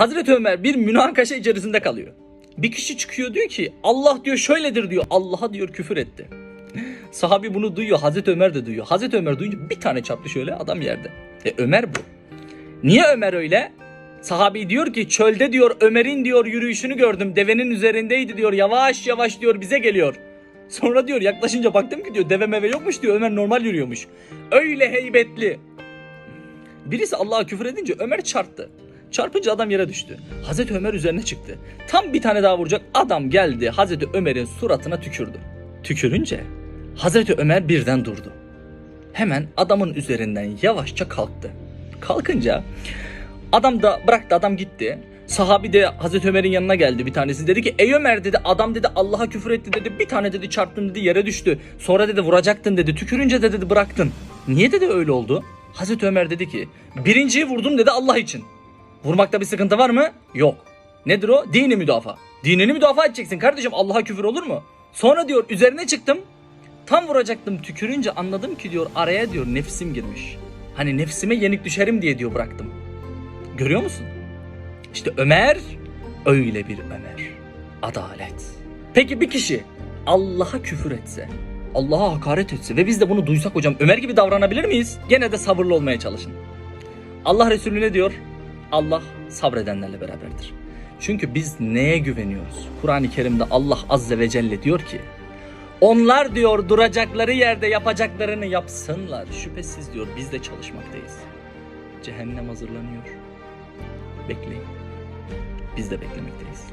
Hazreti Ömer bir münakaşa içerisinde kalıyor. Bir kişi çıkıyor diyor ki Allah diyor şöyledir diyor. Allah'a diyor küfür etti. Sahabi bunu duyuyor. Hazreti Ömer de duyuyor. Hazreti Ömer duyunca bir tane çarptı şöyle adam yerde. E Ömer bu. Niye Ömer öyle? Sahabi diyor ki çölde diyor Ömer'in diyor yürüyüşünü gördüm. Devenin üzerindeydi diyor. Yavaş yavaş diyor bize geliyor. Sonra diyor yaklaşınca baktım ki diyor deve meve yokmuş diyor. Ömer normal yürüyormuş. Öyle heybetli. Birisi Allah'a küfür edince Ömer çarptı. Çarpınca adam yere düştü. Hazreti Ömer üzerine çıktı. Tam bir tane daha vuracak adam geldi Hazreti Ömer'in suratına tükürdü. Tükürünce Hazreti Ömer birden durdu. Hemen adamın üzerinden yavaşça kalktı. Kalkınca adam da bıraktı adam gitti. Sahabi de Hazreti Ömer'in yanına geldi bir tanesi dedi ki ey Ömer dedi adam dedi Allah'a küfür etti dedi bir tane dedi çarptın dedi yere düştü. Sonra dedi vuracaktın dedi tükürünce de dedi bıraktın. Niye dedi öyle oldu? Hazreti Ömer dedi ki birinciyi vurdum dedi Allah için. Vurmakta bir sıkıntı var mı? Yok. Nedir o? Dini müdafaa. Dinini müdafaa edeceksin kardeşim Allah'a küfür olur mu? Sonra diyor üzerine çıktım. Tam vuracaktım tükürünce anladım ki diyor araya diyor nefsim girmiş. Hani nefsime yenik düşerim diye diyor bıraktım. Görüyor musun? İşte Ömer öyle bir Ömer. Adalet. Peki bir kişi Allah'a küfür etse, Allah'a hakaret etse ve biz de bunu duysak hocam Ömer gibi davranabilir miyiz? Gene de sabırlı olmaya çalışın. Allah Resulü ne diyor? Allah sabredenlerle beraberdir. Çünkü biz neye güveniyoruz? Kur'an-ı Kerim'de Allah Azze ve Celle diyor ki onlar diyor duracakları yerde yapacaklarını yapsınlar. Şüphesiz diyor biz de çalışmaktayız. Cehennem hazırlanıyor. Bekleyin. Biz de beklemekteyiz.